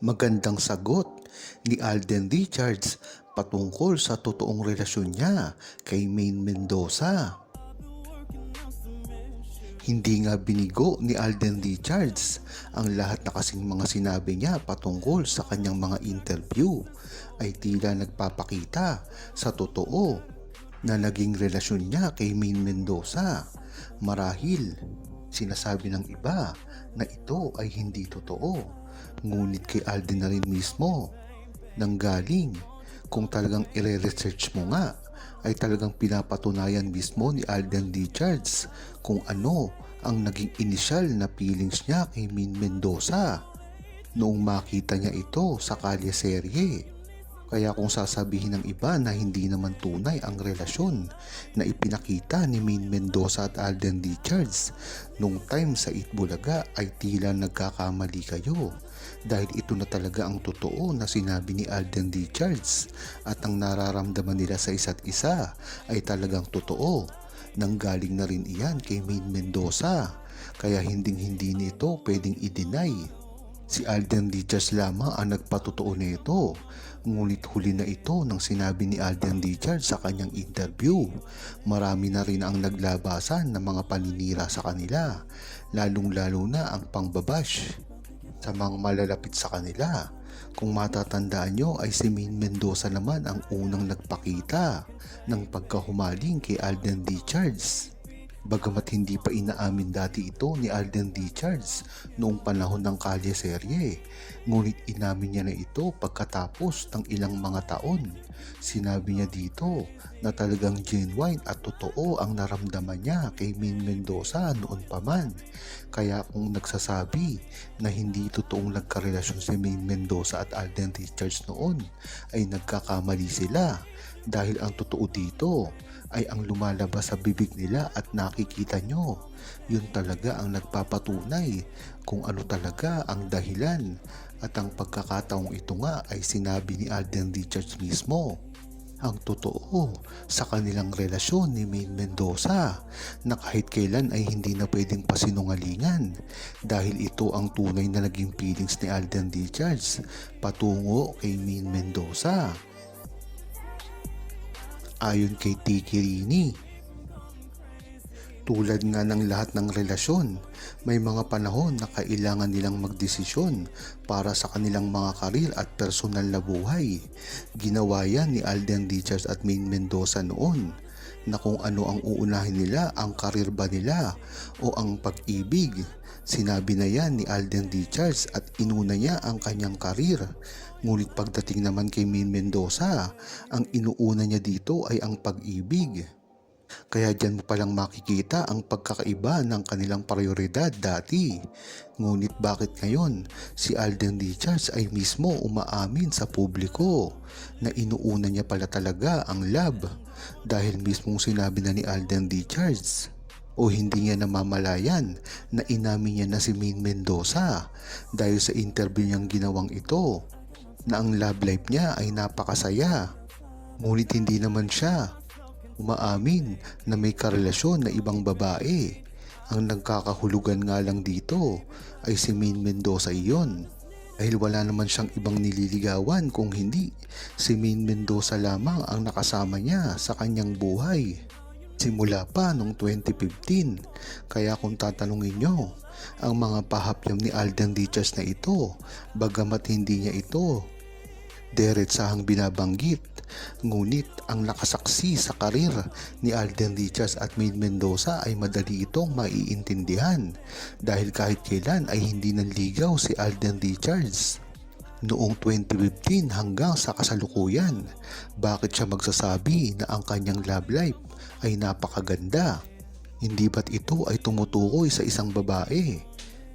Magandang sagot ni Alden Richards patungkol sa totoong relasyon niya kay Maine Mendoza. Hindi nga binigo ni Alden Richards ang lahat na kasing mga sinabi niya patungkol sa kanyang mga interview ay tila nagpapakita sa totoo na naging relasyon niya kay Maine Mendoza. Marahil sinasabi ng iba na ito ay hindi totoo. Ngunit kay Alden na rin mismo nang galing kung talagang ire-research mo nga ay talagang pinapatunayan mismo ni Alden Richards kung ano ang naging initial na feelings niya kay Min Mendoza noong makita niya ito sa kalye serye. Kaya kung sasabihin ng iba na hindi naman tunay ang relasyon na ipinakita ni Min Mendoza at Alden Richards nung time sa Itbulaga ay tila nagkakamali kayo. Dahil ito na talaga ang totoo na sinabi ni Alden Richards at ang nararamdaman nila sa isa't isa ay talagang totoo. Nang galing na rin iyan kay Min Mendoza. Kaya hinding hindi nito pwedeng i-deny Si Alden Richards lamang ang nagpatotoo nito. Ngunit huli na ito nang sinabi ni Alden Richards sa kanyang interview. Marami na rin ang naglabasan ng mga paninira sa kanila, lalong-lalo na ang pangbabash sa mga malalapit sa kanila. Kung matatandaan nyo ay si Min Mendoza naman ang unang nagpakita ng pagkahumaling kay Alden Richards. Bagamat hindi pa inaamin dati ito ni Alden Richards noong panahon ng kalye serye, ngunit inamin niya na ito pagkatapos ng ilang mga taon. Sinabi niya dito na talagang genuine at totoo ang naramdaman niya kay Min Mendoza noon pa man. Kaya kung nagsasabi na hindi totoong nagkarelasyon si Min Mendoza at Alden Richards noon, ay nagkakamali sila dahil ang totoo dito ay ang lumalabas sa bibig nila at nakikita nyo. Yun talaga ang nagpapatunay kung ano talaga ang dahilan at ang pagkakataong ito nga ay sinabi ni Alden Richards mismo. Ang totoo sa kanilang relasyon ni Maine Mendoza na kahit kailan ay hindi na pwedeng pasinungalingan dahil ito ang tunay na naging feelings ni Alden Richards patungo kay Maine Mendoza ayon kay Tiki Rini. Tulad nga ng lahat ng relasyon, may mga panahon na kailangan nilang magdesisyon para sa kanilang mga karir at personal na buhay. Ginawa yan ni Alden Richards at Maine Mendoza noon na kung ano ang uunahin nila, ang karir ba nila o ang pag-ibig. Sinabi na yan ni Alden Richards at inuna niya ang kanyang karir. Ngunit pagdating naman kay Min Mendoza, ang inuuna niya dito ay ang pag-ibig. Kaya dyan mo palang makikita ang pagkakaiba ng kanilang prioridad dati. Ngunit bakit ngayon si Alden Richards ay mismo umaamin sa publiko na inuuna niya pala talaga ang love dahil mismong sinabi na ni Alden Richards o hindi niya namamalayan na inamin niya na si Min Mendoza dahil sa interview niyang ginawang ito na ang love life niya ay napakasaya. Ngunit hindi naman siya umaamin na may karelasyon na ibang babae. Ang nagkakahulugan nga lang dito ay si Min Mendoza iyon. Dahil wala naman siyang ibang nililigawan kung hindi si Min Mendoza lamang ang nakasama niya sa kanyang buhay. Simula pa noong 2015. Kaya kung tatanungin nyo, ang mga pahapyam ni Alden Richards na ito, bagamat hindi niya ito diretsahang binabanggit. Ngunit ang nakasaksi sa karir ni Alden Richards at Maid Mendoza ay madali itong maiintindihan dahil kahit kailan ay hindi nanligaw si Alden Richards. Noong 2015 hanggang sa kasalukuyan, bakit siya magsasabi na ang kanyang love life ay napakaganda? Hindi ba't ito ay tumutukoy sa isang babae?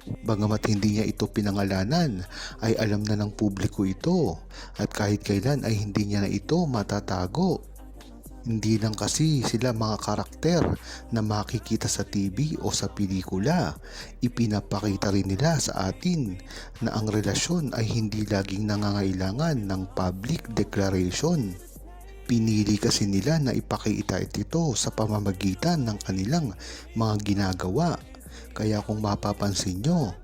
Bagamat hindi niya ito pinangalanan, ay alam na ng publiko ito at kahit kailan ay hindi niya na ito matatago. Hindi lang kasi sila mga karakter na makikita sa TV o sa pelikula. Ipinapakita rin nila sa atin na ang relasyon ay hindi laging nangangailangan ng public declaration. Pinili kasi nila na ipakita ito sa pamamagitan ng kanilang mga ginagawa kaya kung mapapansin nyo,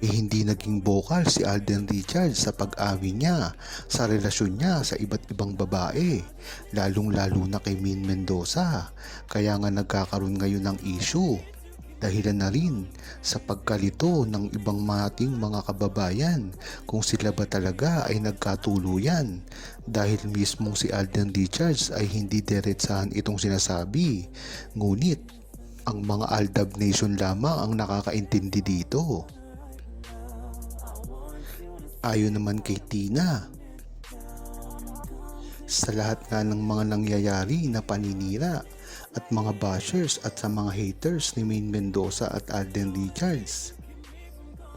eh, hindi naging vocal si Alden Richards sa pag-amin niya sa relasyon niya sa iba't ibang babae, lalong-lalo na kay Min Mendoza. Kaya nga nagkakaroon ngayon ng issue. Dahilan na rin sa pagkalito ng ibang mating mga kababayan kung sila ba talaga ay nagkatuluyan dahil mismong si Alden Richards ay hindi diretsahan itong sinasabi. Ngunit ang mga Aldab Nation lamang ang nakakaintindi dito. Ayon naman kay Tina, sa lahat nga ng mga nangyayari na paninira at mga bashers at sa mga haters ni Maine Mendoza at Alden Richards.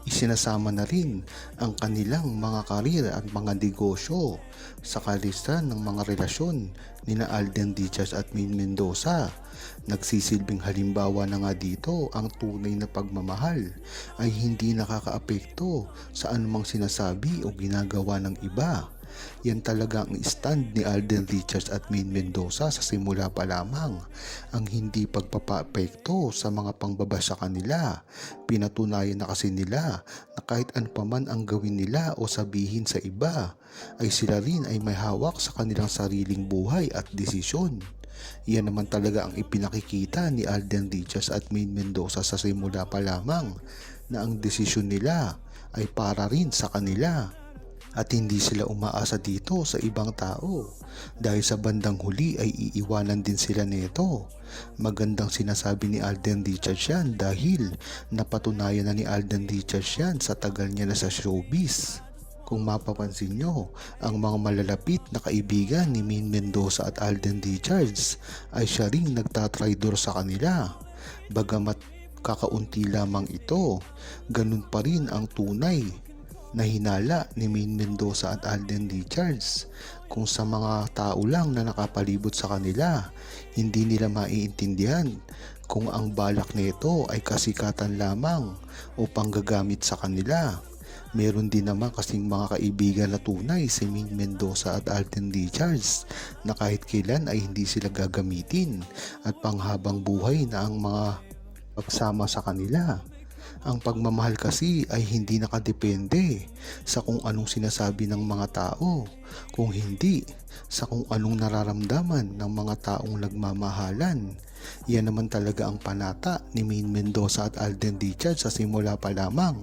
Isinasama na rin ang kanilang mga karir at mga negosyo sa kalisan ng mga relasyon ni na Alden Richards at Maine Mendoza. Nagsisilbing halimbawa na nga dito ang tunay na pagmamahal ay hindi nakakaapekto sa anumang sinasabi o ginagawa ng iba. Yan talaga ang stand ni Alden Richards at Maine Mendoza sa simula pa lamang ang hindi pagpapaapekto sa mga pangbaba sa kanila. Pinatunayan na kasi nila na kahit ano pa man ang gawin nila o sabihin sa iba ay sila rin ay may hawak sa kanilang sariling buhay at desisyon. Yan naman talaga ang ipinakikita ni Alden Richards at Maine Mendoza sa simula pa lamang na ang desisyon nila ay para rin sa kanila at hindi sila umaasa dito sa ibang tao dahil sa bandang huli ay iiwanan din sila nito. Magandang sinasabi ni Alden Richards yan dahil napatunayan na ni Alden Richards yan sa tagal niya na sa showbiz. Kung mapapansin nyo, ang mga malalapit na kaibigan ni Min Mendoza at Alden Richards ay siya ring nagtatraidor sa kanila. Bagamat kakaunti lamang ito, ganun pa rin ang tunay na hinala ni Maine Mendoza at Alden Richards kung sa mga tao lang na nakapalibot sa kanila hindi nila maiintindihan kung ang balak nito ay kasikatan lamang o panggagamit sa kanila. Meron din naman kasing mga kaibigan na tunay si Maine Mendoza at Alden Richards na kahit kailan ay hindi sila gagamitin at panghabang buhay na ang mga pagsama sa kanila. Ang pagmamahal kasi ay hindi nakadepende sa kung anong sinasabi ng mga tao, kung hindi sa kung anong nararamdaman ng mga taong nagmamahalan. Yan naman talaga ang panata ni Maine Mendoza at Alden Richards sa simula pa lamang.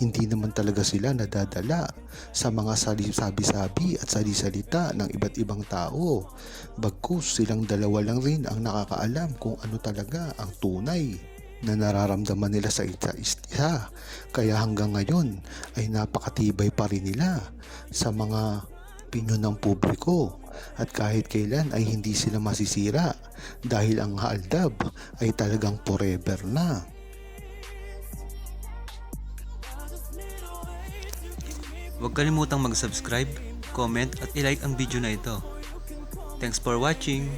Hindi naman talaga sila nadadala sa mga sabi-sabi at salisalita ng iba't ibang tao. Bagkus silang dalawa lang rin ang nakakaalam kung ano talaga ang tunay na nararamdaman nila sa isa isa. Kaya hanggang ngayon ay napakatibay pa rin nila sa mga opinion ng publiko at kahit kailan ay hindi sila masisira dahil ang Haldab ay talagang forever na. Huwag kalimutang mag-subscribe, comment at ilike ang video na ito. Thanks for watching!